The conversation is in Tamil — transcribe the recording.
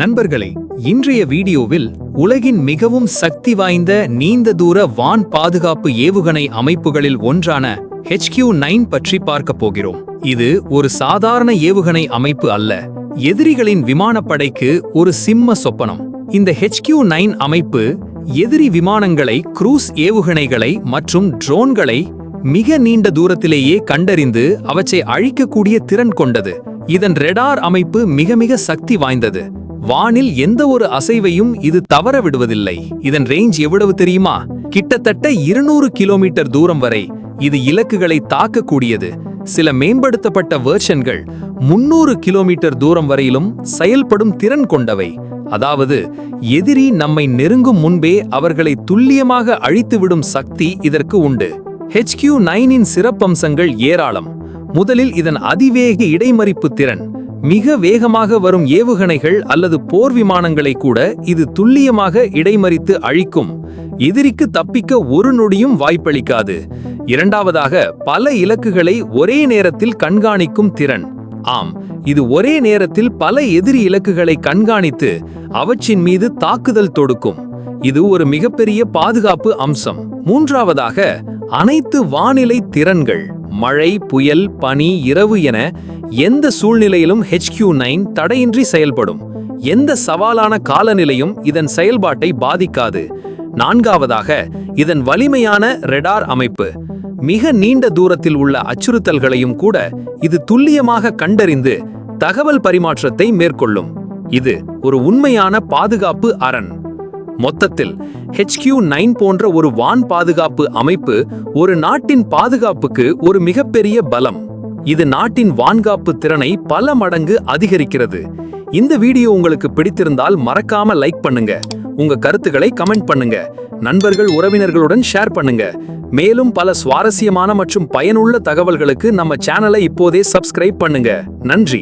நண்பர்களே இன்றைய வீடியோவில் உலகின் மிகவும் சக்தி வாய்ந்த நீண்ட தூர வான் பாதுகாப்பு ஏவுகணை அமைப்புகளில் ஒன்றான ஹெச்கியூ நைன் பற்றி பார்க்க போகிறோம். இது ஒரு சாதாரண ஏவுகணை அமைப்பு அல்ல. எதிரிகளின் விமானப்படைக்கு ஒரு சிம்ம சொப்பனம். இந்த ஹெச்கியூ நைன் அமைப்பு எதிரி விமானங்களை குரூஸ் ஏவுகணைகளை மற்றும் ட்ரோன்களை மிக நீண்ட தூரத்திலேயே கண்டறிந்து அவற்றை அழிக்கக்கூடிய திறன் கொண்டது. இதன் ரெடார் அமைப்பு மிக மிக சக்தி வாய்ந்தது. வானில் எந்த ஒரு அசைவையும் இது தவற விடுவதில்லை இதன் ரேஞ்ச் எவ்வளவு தெரியுமா? கிட்டத்தட்ட இருநூறு கிலோமீட்டர் தூரம் வரை இது இலக்குகளை தாக்கக்கூடியது. சில மேம்படுத்தப்பட்ட வெர்ஷன்கள் முன்னூறு கிலோமீட்டர் தூரம் வரையிலும் செயல்படும் திறன் கொண்டவை. அதாவது எதிரி நம்மை நெருங்கும் முன்பே அவர்களை துல்லியமாக அழித்துவிடும் சக்தி இதற்கு உண்டு. ஹெச்கியூ நைனின் சிறப்பம்சங்கள் ஏராளம். முதலில் இதன் அதிவேக இடைமறிப்பு திறன். மிக வேகமாக வரும் ஏவுகணைகள் அல்லது போர் விமானங்களை கூட இது துல்லியமாக இடைமறித்து அழிக்கும். எதிரிக்கு தப்பிக்க ஒரு நொடியும் வாய்ப்பளிக்காது. இரண்டாவதாக பல இலக்குகளை ஒரே நேரத்தில் கண்காணிக்கும் திறன். ஆம் இது ஒரே நேரத்தில் பல எதிரி இலக்குகளை கண்காணித்து அவற்றின் மீது தாக்குதல் தொடுக்கும். இது ஒரு மிகப்பெரிய பாதுகாப்பு அம்சம். மூன்றாவதாக அனைத்து வானிலை திறன்கள். மழை புயல் பனி இரவு என எந்த சூழ்நிலையிலும் ஹெச்கியூ நைன் தடையின்றி செயல்படும். எந்த சவாலான காலநிலையும் இதன் செயல்பாட்டை பாதிக்காது. நான்காவதாக இதன் வலிமையான ரெடார் அமைப்பு. மிக நீண்ட தூரத்தில் உள்ள அச்சுறுத்தல்களையும் கூட இது துல்லியமாக கண்டறிந்து தகவல் பரிமாற்றத்தை மேற்கொள்ளும். இது ஒரு உண்மையான பாதுகாப்பு அரண். மொத்தத்தில் ஹெச்கியூ நைன் போன்ற ஒரு வான் பாதுகாப்பு அமைப்பு ஒரு நாட்டின் பாதுகாப்புக்கு ஒரு மிகப்பெரிய பலம். இது நாட்டின் வான்காப்பு திறனை பல மடங்கு அதிகரிக்கிறது. இந்த வீடியோ உங்களுக்கு பிடித்திருந்தால் மறக்காம லைக் பண்ணுங்க. உங்க கருத்துக்களை கமெண்ட் பண்ணுங்க. நண்பர்கள் உறவினர்களுடன் ஷேர் பண்ணுங்க. மேலும் பல சுவாரஸ்யமான மற்றும் பயனுள்ள தகவல்களுக்கு நம்ம சேனலை இப்போதே சப்ஸ்கிரைப் பண்ணுங்க. நன்றி.